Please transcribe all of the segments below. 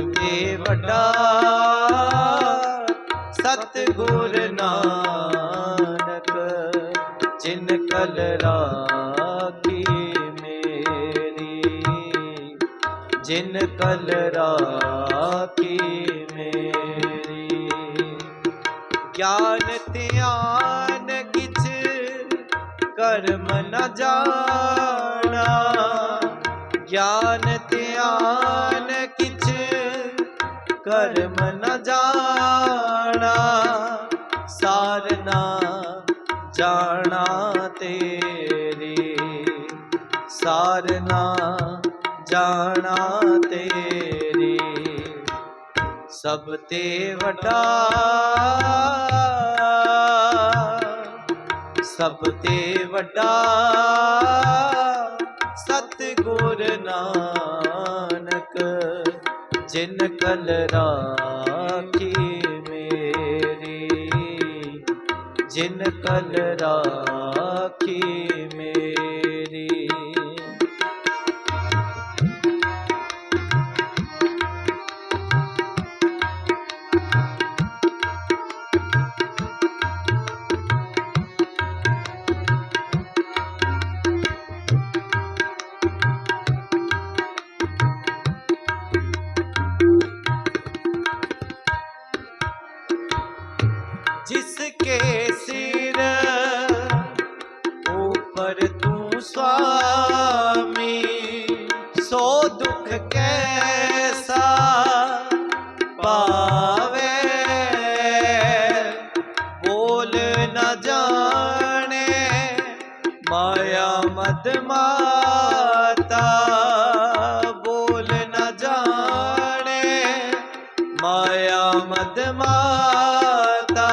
ਕੇ ਤੇ ਵੱਡਾ ਸਤ ਨਾਨਕ, ਜਿਨ ਕਲ ਰਾਖੀ ਮੇਰੀ। ਜਿਨ ਕਲ ਰਾਖੀ ਮੇਰੀ। ਗਿਆਨ ਧਿਆਨ ਕਿਛ ਕਰਮ ਨ ਜਾਣਾ। ਗਿਆਨ ਧਿਆਨ ਕਰਮ ਨ ਜਾਣਾ ਸਾਰਨਾ ਜਾਣਾ ਤੇਰੀ। ਸਾਰਨਾ ਜਾਣਾ ਤੇਰੀ। ਸਭ ਤੇ ਵੱਡਾ, ਸਭ ਤੇ ਵੱਡਾ ਸਤਿਗੁਰ ਨਾਨਕ ਜਿਨ ਕਲ ਰਾਖੀ ਮੇਰੀ ਜਿਨ ਕਲ ਰਾਖੀ ਮਾਇਆ ਮਦ ਮਾਤਾ,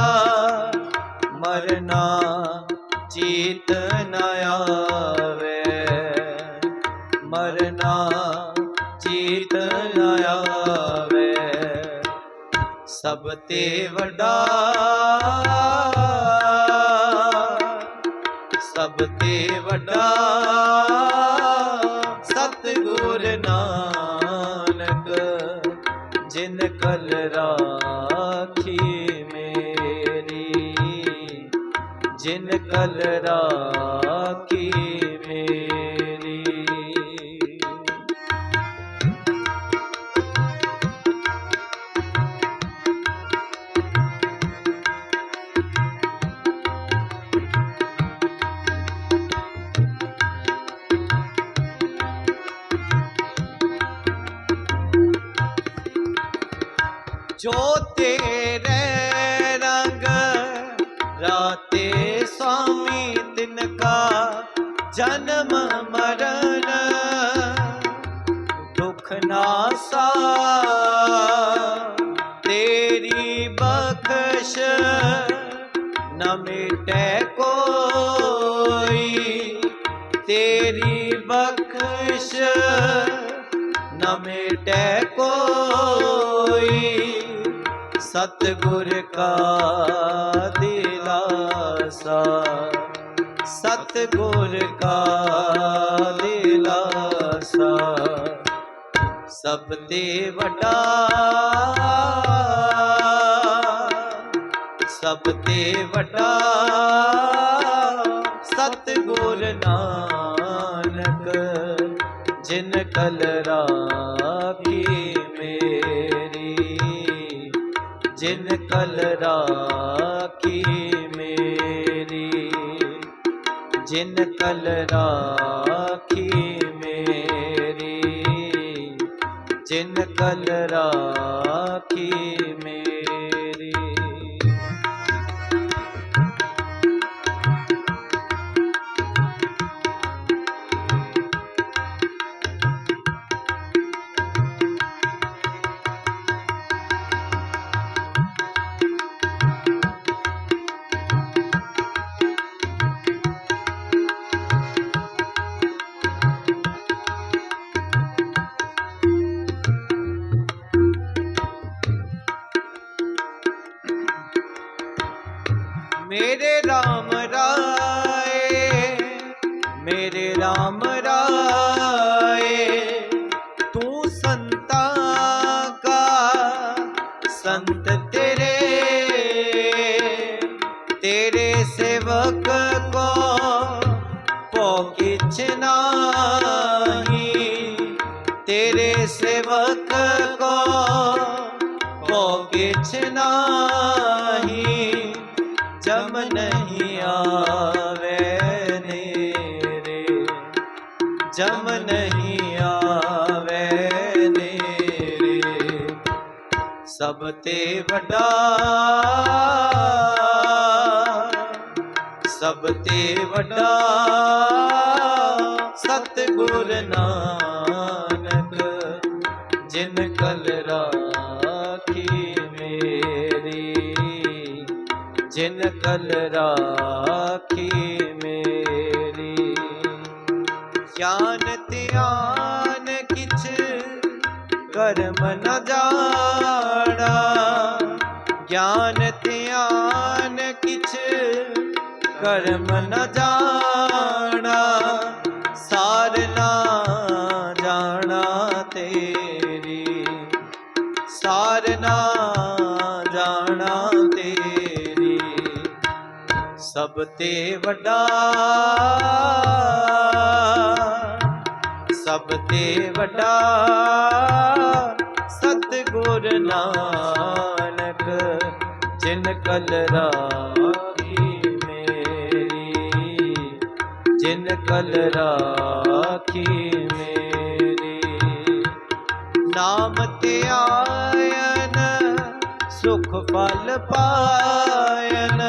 ਮਰਨਾ ਚੀਤ ਨ ਆਵੇ। ਮਰਨਾ ਚੀਤ ਨ ਆਵੇ। ਸਭ ਤੇ ਵੱਡਾ, ਸਭ ਤੇ ਵੱਡਾ ਜਿਨ ਰਾਖੀ ਮੇਰੀ ਜਿਨ ਕਲ ਰਾਖੀ ਜੋ ਤੇਰੇ ਰੰਗ ਰਾਤੇ स्वामी तिनका जन्म मरण दुख नासा तेरी बख्श न मिटे कोई तेरी बख्श न मिटे कोई ਸਤਗੁਰ ਕਾ ਦਿਲਾਸਾ। ਸਤਗੁਰ ਕਾ ਦਿਲਾਸਾ। ਸਭ ਤੇ ਵੱਡਾ, ਸਭ ਤੇ ਵੱਡਾ ਸਤਗੁਰ ਨਾਨਕ, ਜਿਨ ਕਲ ਰਾਮ ਜਿਨ ਕਲ ਰਾਖੀ ਮੇਰੀ ਜਿਨ ਕਲ ਰਾਖੀ ਮੇਰੀ ਜਿਨ ਕਲ ਰਾਖੀ ਮੇਰੇ RAM ਰਾਏ ਮੇਰੇ RAM ਜਮ ਨਹੀਂ ਆਵੇ ਨੇਰੇ ਸਭ ਤੇ ਵੱਡਾ, ਸਭ ਤੇ ਵੱਡਾ ਸਤਿਗੁਰ ਨਾਨਕ, ਜਿਨ ਕਲ ਰਾਖੀ ਮੇਰੀ। ਜਿਨ ਕਲ ਰਾਖੀ ਗਿਆਨ, ਧਿਆਨ ਕਿਛ ਕਰਮ ਨ ਜਾਣਾ। ਗਿਆਨ, ਧਿਆਨ ਕਿਛ ਕਰਮ ਨ ਜਾਣਾ। ਸਾਰ ਨਾ ਜਾਣਾ ਤੇਰੀ। ਸਾਰ ਨਾ ਜਾਣਾ ਤੇਰੀ। ਸਭ ਤੇ ਵੱਡਾ ਸਭ ਤੇ ਵੱਡਾ ਸਤਿਗੁਰ ਨਾਨਕ, ਜਿਨ ਕਲ ਰਾਖੀ ਮੇਰੀ, ਜਿਨ ਕਲ ਰਾਖੀ ਮੇਰੀ। ਨਾਮ ਤੇ ਆਇਨ, ਸੁਖ ਫਲ ਪਾਇਨ,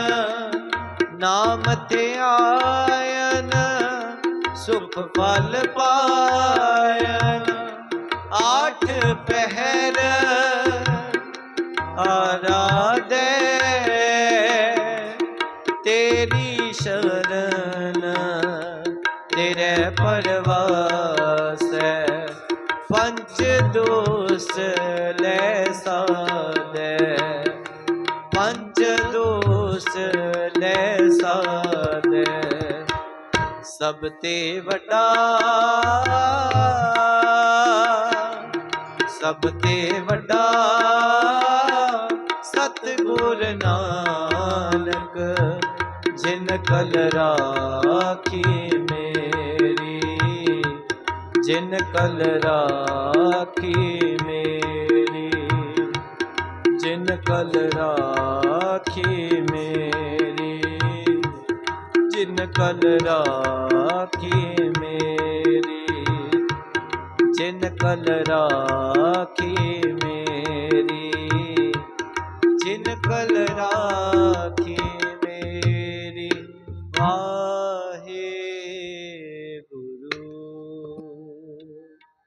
ਨਾਮ ਤੇ ਆਇਨ ਸੁਖ ਫਲ ਪਾਇਆ ਆਠ ਪਹਿਰ ਆਰਾਧੇ। ਤੇਰੀ ਸ਼ਰਨ ਤੇਰੇ ਪਰਵਾਸੈ। ਪੰਜ ਦੋਸ ਲੈ ਸਾਦੇ ਪੰਜ ਦੋਸ ਲੈ ਸਾਦੇ ਸਭ ਤੇ ਵੱਡਾ। ਸਭ ਤੇ ਵੱਡਾ। ਸਤਿਗੁਰ ਨਾਨਕ, ਜਿਨ ਕਲ ਰਾਖੀ ਮੇਰੀ। ਜਿਨ ਕਲ ਰਾਖੀ ਮੇਰੀ। ਜਿਨ ਕਲ ਰਾਖੀ ਮੇਰੀ। ਕਲ ਰਾਖੀ ਮੇਰੀ। ਜਿਨ ਕਲ ਰਾਖੀ ਮੇਰੀ। ਜਿਨ ਕਲ ਰਾਖੀ